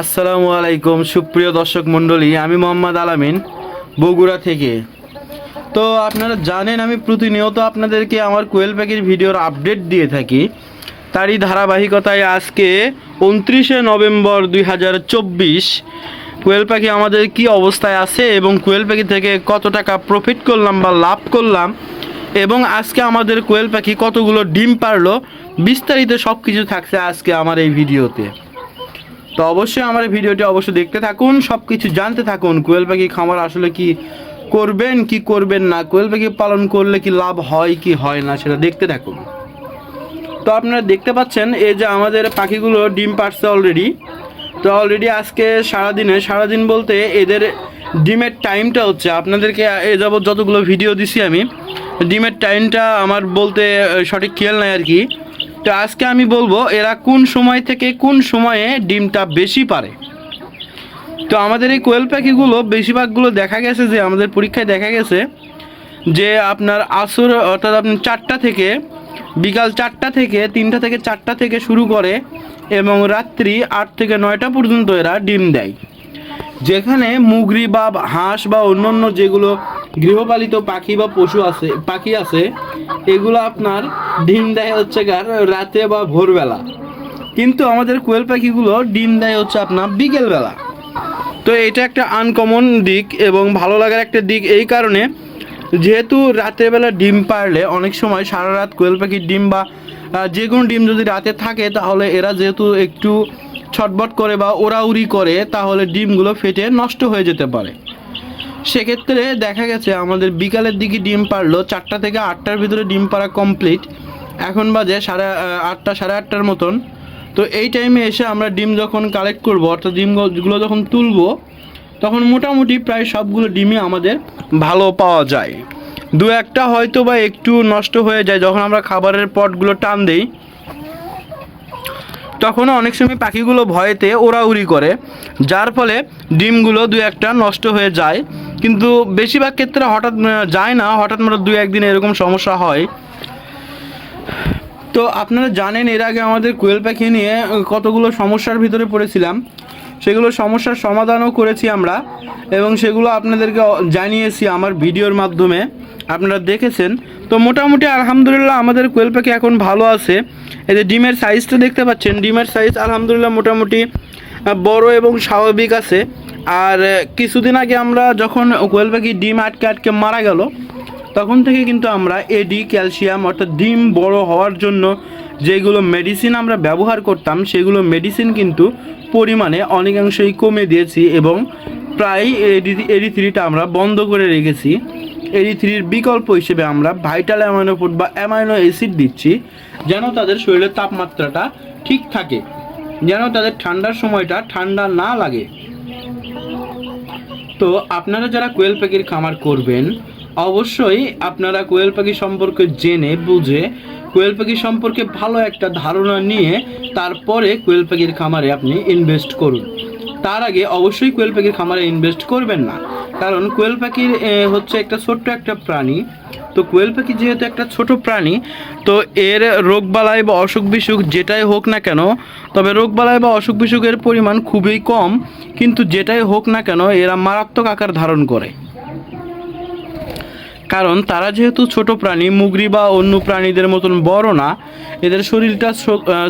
আসসালামু আলাইকুম, সুপ্রিয় দর্শক মণ্ডলী, আমি মোহাম্মদ আলামিন, বগুড়া থেকে। তো আপনারা জানেন, আমি প্রতিনিয়ত আপনাদেরকে আমার কোয়েল পাখির ভিডিওর আপডেট দিয়ে থাকি। তারই ধারাবাহিকতায় আজকে উনত্রিশে নভেম্বর দুই হাজার চব্বিশ, কোয়েল পাখি আমাদের কি অবস্থায় আছে এবং কোয়েল পাখি থেকে কত টাকা প্রফিট করলাম বা লাভ করলাম এবং আজকে আমাদের কোয়েল পাখি কতগুলো ডিম পারল, বিস্তারিত সব কিছু থাকছে আজকে আমার এই ভিডিওতে। তো অবশ্যই আমার ভিডিওটি অবশ্যই দেখতে থাকুন সব কিছু জানতে থাকুন, কোয়েল পাখি খামার আসলে কি করবেন কি করবেন না, কোয়েল পাখি পালন করলে কি লাভ হয়, কি হয় না সেটা দেখতে থাকুন। তো আপনারা দেখতে পাচ্ছেন, এই যে আমাদের পাখিগুলো ডিম পারছে অলরেডি তো অলরেডি আজকে সারাদিনে, সারাদিন বলতে এদের ডিমের টাইমটা হচ্ছে, আপনাদেরকে এ যাবৎ যতগুলো ভিডিও দিছি আমি, ডিমের টাইমটা আমার বলতে সঠিক খেয়াল নাই আর কি। তো আজকে আমি বলব, এরা কোন সময় থেকে কোন সময়ে ডিমটা বেশি পারে। তো আমাদের এই কোয়েল পাখিগুলো, বেশিরভাগগুলো দেখা গেছে যে, আমাদের পরীক্ষায় দেখা গেছে যে, আপনার আসর, অর্থাৎ আপনার চারটা থেকে, বিকাল চারটা থেকে, তিনটা থেকে চারটা থেকে শুরু করে এবং রাত্রি আট থেকে নয়টা পর্যন্ত এরা ডিম দেয়। যেখানে মুগরি বা হাঁস বা অন্য অন্য যেগুলো গৃহপালিত পাখি বা পশু আছে, পাখি আছে, এগুলো আপনার ডিম দেয় হচ্ছে কার রাতে বা ভোরবেলা। কিন্তু আমাদের কোয়েল পাখিগুলো ডিম দেয় হচ্ছে আপনার বিকেলবেলা। তো এটা একটা আনকমন দিক এবং ভালো লাগার একটা দিক এই কারণে, যেহেতু রাতের বেলা ডিম পারলে অনেক সময় সারা রাত কোয়েল পাখির ডিম বা যে কোনো ডিম যদি রাতে থাকে তাহলে এরা যেহেতু একটু ছটবট করে বা ওড়াউড়ি করে, তাহলে ডিমগুলো ফেটে নষ্ট হয়ে যেতে পারে। সেক্ষেত্রে দেখা গেছে আমাদের বিকালের দিকে ডিম পারল চারটা থেকে আটটার ভিতরে ডিম পাড়া কমপ্লিট এখন বাজে সাড়ে আটটা, সাড়ে আটটার মতন। তো এই টাইমে এসে আমরা ডিম যখন কালেক্ট করব, অর্থাৎ ডিমগুলো যখন তুলবো, তখন মোটামুটি প্রায় সবগুলো ডিমই আমাদের ভালো পাওয়া যায়। দু একটা হয়তো বা একটু নষ্ট হয়ে যায়, যখন আমরা খাবারের পটগুলো টান দেই। তখনও অনেক সময় পাখিগুলো ভয়েতে ওড়াউড়ি করে, যার ফলে ডিমগুলো দু একটা নষ্ট হয়ে যায়। কিন্তু বেশিরভাগ ক্ষেত্রে হঠাৎ যায় না, হঠাৎ মতো দু একদিন এরকম সমস্যা হয়। তো আপনারা জানেন, এর আগে আমাদের কোয়েল পাখি নিয়ে কতগুলো সমস্যার ভিতরে পড়েছিলাম। সেগুলো সমস্যার সমাধানও করেছি আমরা, এবং সেগুলো আপনাদেরকে জানিয়েছি আমার ভিডিওর মাধ্যমে। আপনারা দেখেছেন তো মোটামুটি আলহামদুলিল্লাহ আমাদের কোয়েল পাখি এখন ভালো আছে। এই যে ডিমের সাইজটা দেখতে পাচ্ছেন, ডিমের সাইজ আলহামদুলিল্লাহ মোটামুটি বড় এবং স্বাভাবিক আছে। আর কিছুদিন আগে আমরা যখন কোয়েল পাখি ডিম আটকে আটকে মারা গেল, তখন থেকে কিন্তু আমরা এডি ক্যালসিয়াম অর্থাৎ ডিম বড় হওয়ার জন্য যেগুলো মেডিসিন আমরা ব্যবহার করতাম, সেগুলো মেডিসিন কিন্তু পরিমাণে অনেকাংশই কমে দিয়েছি এবং প্রায় এডি থ্রিটা আমরা বন্ধ করে রেখেছি। এডি থ্রির বিকল্প হিসেবে আমরা ভাইটাল অ্যামাইনো ফুড বা অ্যামাইনো অ্যাসিড দিচ্ছি, যেন তাদের শরীরের তাপমাত্রাটা ঠিক থাকে, যেন তাদের ঠান্ডার সময়টা ঠান্ডা না লাগে। তো আপনারা যারা কোয়েল পাখির খামার করবেন, অবশ্যই আপনারা কোয়েল পাখি সম্পর্কে জেনে, বুঝে, কোয়েল পাখি সম্পর্কে ভালো একটা ধারণা নিয়ে তারপরে কোয়েল পাখির খামারে আপনি ইনভেস্ট করুন। তার আগে অবশ্যই কোয়েল পাখির খামারে ইনভেস্ট করবেন না। কারণ কোয়েল পাখির হচ্ছে একটা ছোট্ট একটা প্রাণী। তো কোয়েল পাখি যেহেতু একটা ছোট প্রাণী, তো এর রোগবালাই বা অসুখ বিসুখ যেটাই হোক না কেন, তবে রোগবালাই বা অসুখ বিসুখের পরিমাণ খুবই কম। কিন্তু যেটাই হোক না কেন, এরা মারাত্মক আকার ধারণ করে। কারণ তারা যেহেতু ছোট প্রাণী, মুগরি বা অন্য প্রাণীদের মতন বড় না, এদের শরীরটা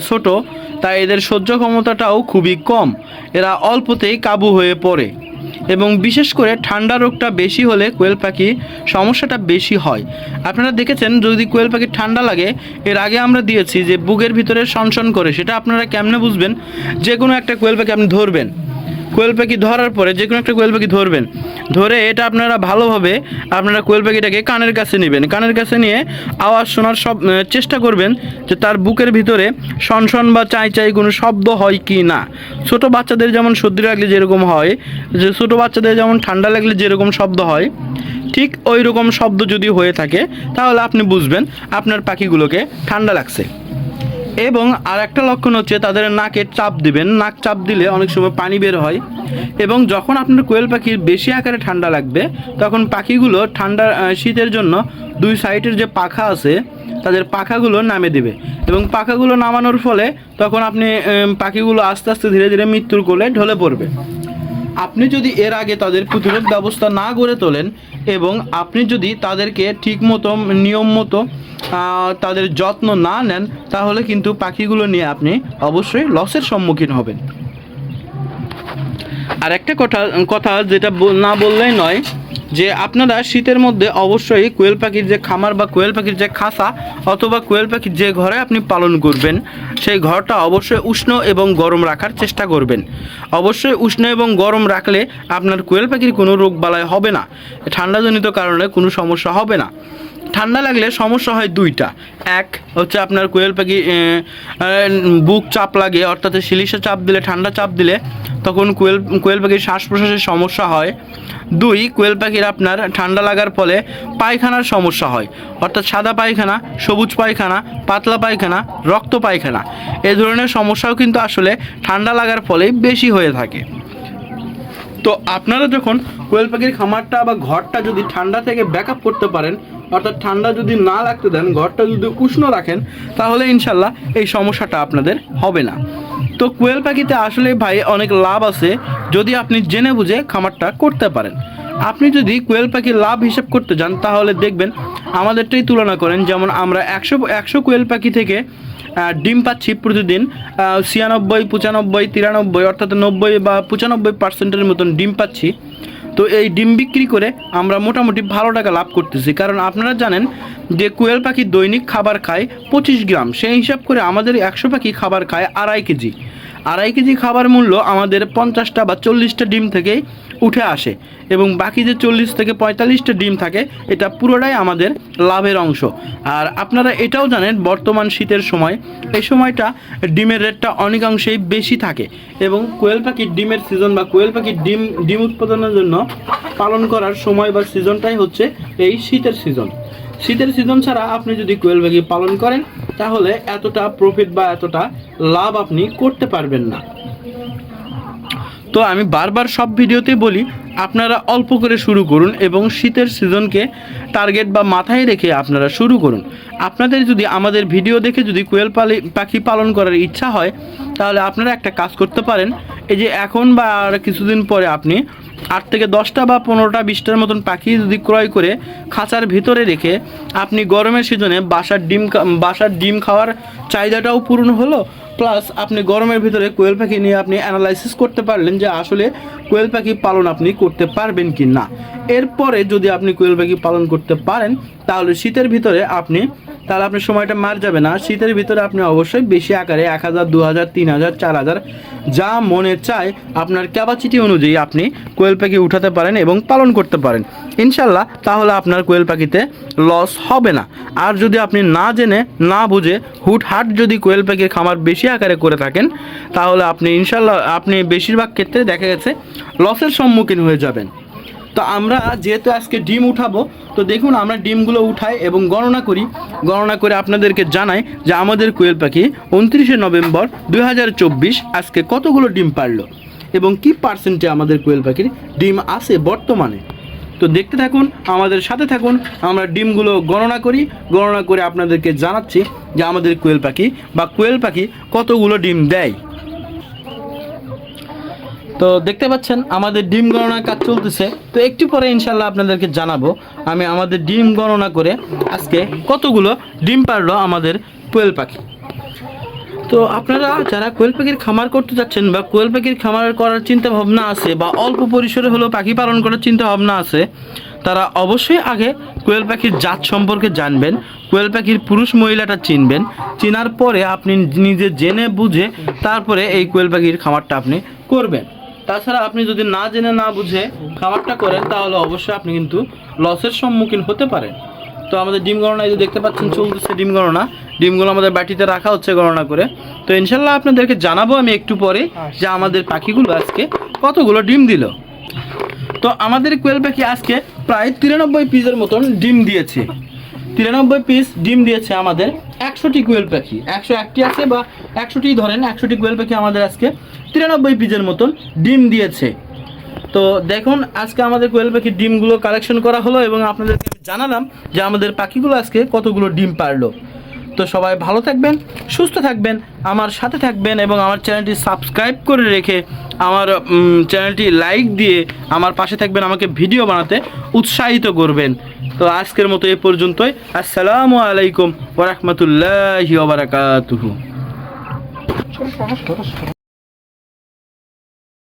ছোট, তাই এদের সহ্য ক্ষমতাটাও খুবই কম। এরা অল্পতেই কাবু হয়ে পড়ে এবং বিশেষ করে ঠান্ডা রোগটা বেশি হলে কোয়েল পাখি সমস্যাটা বেশি হয়। আপনারা দেখেছেন, যদি কোয়েল পাখি ঠান্ডা লাগে, এর আগে আমরা দিয়েছি যে বুকের ভিতরে সনসন করে, সেটা আপনারা কেমনে বুঝবেন? যে কোনো একটা কোয়েল পাখি আপনি ধরবেন। কোয়েল পাখি ধরার পরে যে কোনো একটা কোয়েল পাখি ধরবেন। ধরে এটা আপনারা ভালোভাবে আপনারা কোয়েল পাখিটাকে কানের কাছে নেবেন। কানের কাছে নিয়ে আওয়াজ শোনার সব চেষ্টা করবেন যে তার বুকের ভিতরে সনসন বা চাই চাই কোনো শব্দ হয় কি না। ছোট বাচ্চাদের যেমন সর্দি লাগলে যেরকম হয়, যে ছোট বাচ্চাদের যেমন ঠান্ডা লাগলে যেরকম শব্দ হয়, ঠিক ওই রকম শব্দ যদি হয়ে থাকে, তাহলে আপনি বুঝবেন আপনার পাখিগুলোকে ঠান্ডা লাগছে। এবং আর একটা লক্ষণ হচ্ছে তাদের নাকে চাপ দিবেন। নাক চাপ দিলে অনেক সময় পানি বের হয় এবং যখন আপনার কোয়েল পাখির বেশি আকারে ঠান্ডা লাগবে, তখন পাখিগুলো ঠান্ডা শীতের জন্য দুই সাইডের যে পাখা আছে, তাদের পাখাগুলো নামে দিবে। এবং পাখাগুলো নামানোর ফলে তখন আপনি পাখিগুলো আস্তে আস্তে ধীরে ধীরে মৃত্যুর কোলে ঢলে পড়বে। আপনি যদি এর আগে তাদের প্রতিরোধ ব্যবস্থা না গড়ে তোলেন এবং আপনি যদি তাদেরকে ঠিক মতো নিয়ম মতো তাদের যত্ন না নেন, তাহলে কিন্তু পাখিগুলো নিয়ে আপনি অবশ্যই লসের সম্মুখীন হবেন। আর একটা কথা কথা যেটা না বললেই নয় যে আপনারা শীতের মধ্যে অবশ্যই কোয়েল পাখির যে খামার বা কোয়েল পাখির যে খাঁচা অথবা কোয়েল পাখির যে ঘরে আপনি পালন করবেন, সেই ঘরটা অবশ্যই উষ্ণ এবং গরম রাখার চেষ্টা করবেন। অবশ্যই উষ্ণ এবং গরম রাখলে আপনার কোয়েল পাখির কোনো রোগ বালাই হবে না। ঠান্ডাজনিত কারণে কোনো সমস্যা হবে না। ঠান্ডা লাগলে সমস্যা হয় দুইটা। এক হচ্ছে আপনার কোয়েল পাখি বুক চাপ লাগে, অর্থাৎ শিলিশা চাপ দিলে, ঠান্ডা চাপ দিলে তখন কোয়েল কোয়েল পাখির শ্বাস প্রশ্বাসের সমস্যা হয়। দুই, কোয়েল পাখির আপনার ঠান্ডা লাগার ফলে পায়খানার সমস্যা হয়। অর্থাৎ সাদা পায়খানা, সবুজ পায়খানা, পাতলা পায়খানা, রক্ত পায়খানা, এ ধরনের সমস্যাও কিন্তু আসলে ঠান্ডা লাগার ফলেই বেশি হয়ে থাকে। তো আপনারা যখন কোয়েল পাখির খামারটা বা ঘরটা যদি ঠান্ডা থেকে ব্যাকআপ করতে পারেন, অর্থাৎ ঠান্ডা যদি না লাগতে দেন, ঘরটা যদি উষ্ণ রাখেন, তাহলে ইনশাল্লাহ এই সমস্যাটা আপনাদের হবে না। তো কোয়েল পাখিতে আসলে ভাই অনেক লাভ আছে যদি আপনি জেনে বুঝে খামারটা করতে পারেন। আপনি যদি কোয়েল পাখির লাভ হিসাব করতে যান, তাহলে দেখবেন আমাদেরটাই তুলনা করেন। যেমন আমরা একশো একশো কোয়েল পাখি থেকে ডিম পাচ্ছি প্রতিদিন ছিয়ানব্বই, পঁচানব্বই, তিরানব্বই, অর্থাৎ নব্বই বা পঁচানব্বই পার্সেন্টের মতন ডিম পাচ্ছি। তো এই ডিম বিক্রি করে আমরা মোটামুটি ভালো টাকা লাভ করতেছি। কারণ আপনারা জানেন যে কোয়েল পাখি দৈনিক খাবার খায় পঁচিশ গ্রাম। সেই হিসাব করে আমাদের একশো পাখি খাবার খায় আড়াই কেজি। আড়াই কেজি খাবার মূল্য আমাদের পঞ্চাশটা বা চল্লিশটা ডিম থেকেই উঠে আসে এবং বাকি যে চল্লিশ থেকে পঁয়তাল্লিশটা ডিম থাকে, এটা পুরোটাই আমাদের লাভের অংশ। আর আপনারা এটাও জানেন, বর্তমান শীতের সময় এই সময়টা ডিমের রেটটা অনেকাংশেই বেশি থাকে এবং কোয়েল পাখির ডিমের সিজন বা কোয়েল পাখির ডিম ডিম উৎপাদনের জন্য পালন করার সময় বা সিজনটাই হচ্ছে এই শীতের সিজন শীতের সিজন ছাড়া আপনি যদি কোয়েল পাখি পালন করেন তাহলে এতটা প্রফিট বা এতটা লাভ আপনি করতে পারবেন না। তো আমি বারবার সব ভিডিওতে বলি, আপনারা অল্প করে শুরু করুন এবং শীতের সিজনকে টার্গেট বা মাথায় রেখে আপনারা শুরু করুন। আপনাদের যদি আমাদের ভিডিও দেখে যদি কোয়েল পালি, পাখি পালন করার ইচ্ছা হয়, তাহলে আপনারা একটা কাজ করতে পারেন। এই যে এখন বা আর কিছুদিন পরে আপনি আট থেকে দশটা বা পনেরোটা, বিশটার মতন পাখি যদি ক্রয় করে খাঁচার ভিতরে রেখে আপনি গরমের সিজনে বাসার ডিম বাসার ডিম খাওয়ার চাহিদাটাও পূরণ হলো প্লাস আপনি গরমের ভিতরে কোয়েল পাখি নিয়ে আপনি অ্যানালাইসিস করতে পারলেন যে আসলে কোয়েল পাখি পালন আপনি করতে পারবেন কি না এরপরে যদি আপনি কোয়েল পাখি পালন করতে পারেন, তাহলে শীতের ভিতরে আপনি, তাহলে আপনার সময়টা মার যাবে না। শীতের ভিতরে আপনি অবশ্যই বেশি আকারে এক হাজার, দু হাজার, তিন হাজার, চার হাজার যা মনে চায় আপনার ক্যাপাসিটি অনুযায়ী আপনি কোয়েল পাখি উঠাতে পারেন এবং পালন করতে পারেন। ইনশাল্লাহ তাহলে আপনার কোয়েল পাখিতে লস হবে না। আর যদি আপনি না জেনে, না বুঝে হুটহাট যদি কোয়েল পাখির খামার বেশি আকারে করে থাকেন, তাহলে আপনি ইনশাল্লাহ আপনি বেশিরভাগ ক্ষেত্রে দেখা গেছে লসের সম্মুখীন হয়ে যাবেন। তো আমরা যেহেতু আজকে ডিম উঠাবো, তো দেখুন আমরা ডিমগুলো উঠাই এবং গণনা করি। গণনা করে আপনাদেরকে জানাই যে আমাদের কোয়েল পাখি উনত্রিশে নভেম্বর দু হাজার চব্বিশ আজকে কতগুলো ডিম পারল এবং কি পার্সেন্টে আমাদের কোয়েল পাখির ডিম আছে বর্তমানে? তো দেখতে থাকুন, আমাদের সাথে থাকুন, আমরা ডিমগুলো গণনা করি। গণনা করে আপনাদেরকে জানাচ্ছি যে আমাদের কোয়েল পাখি বা কোয়েল পাখি কতগুলো ডিম দেয়। তো দেখতে পাচ্ছেন, আমাদের ডিম গণনার কাজ চলতেছে। তো একটু পরে ইনশাল্লাহ আপনাদেরকে জানাব, আমি আমাদের ডিম গণনা করে আজকে কতগুলো ডিম পারল আমাদের কোয়েল পাখি। তো আপনারা যারা কোয়েল পাখির খামার করতে যাচ্ছেন বা কোয়েল পাখির খামার করার চিন্তা ভাবনা আছে বা অল্প পরিসরে হলেও পাখি পালন করার চিন্তা ভাবনা আছে, তারা অবশ্যই আগে কোয়েল পাখির জাত সম্পর্কে জানবেন, কোয়েল পাখির পুরুষ মহিলাটা চিনবেন, চেনার পরে আপনি নিজে জেনে বুঝে তারপরে এই কোয়েল পাখির খামারটা আপনি করবেন। তাছাড়া আপনি যদি না জেনে না বুঝে খামারটা করেন, তাহলে অবশ্যই আপনি কিন্তু লসের সম্মুখীন হতে পারেন। তো আমাদের ডিম গণনা এই যে দেখতে পাচ্ছেন, চলতেছে ডিম গণনা। ডিমগুলো আমাদের বাটিতে রাখা হচ্ছে গণনা করে। তো ইনশাল্লাহ আপনাদেরকে জানাব আমি একটু পরে যে আমাদের পাখিগুলো আজকে কতগুলো ডিম দিল। তো আমাদের কোয়েল পাখি আজকে প্রায় তিরানব্বই পিসের মতন ডিম দিয়েছে। তিরানব্বই পিস ডিম দিয়েছে আমাদের একশোটি কোয়েল পাখি, একশো একটি আছে বা একশোটি ধরেন, একশোটি কোয়েল পাখি আমাদের আজকে তিরানব্বই পিসের মতন ডিম দিয়েছে। তো দেখুন, আজকে আমাদের কোয়েল পাখির ডিমগুলো কালেকশন করা হলো এবং আপনাদেরকে জানালাম যে আমাদের পাখিগুলো আজকে কতগুলো ডিম পারল। তো সবাই ভালো থাকবেন, সুস্থ থাকবেন, আমার সাথে থাকবেন এবং আমার চ্যানেলটি সাবস্ক্রাইব করে রেখে আমার চ্যানেলটি লাইক দিয়ে আমার পাশে থাকবেন, আমাকে ভিডিও বানাতে উৎসাহিত করবেন। তো আজকের মতো এ পর্যন্তই। আসসালামু আলাইকুম ওরহমতুল্লাহি ওবরাকাতুহু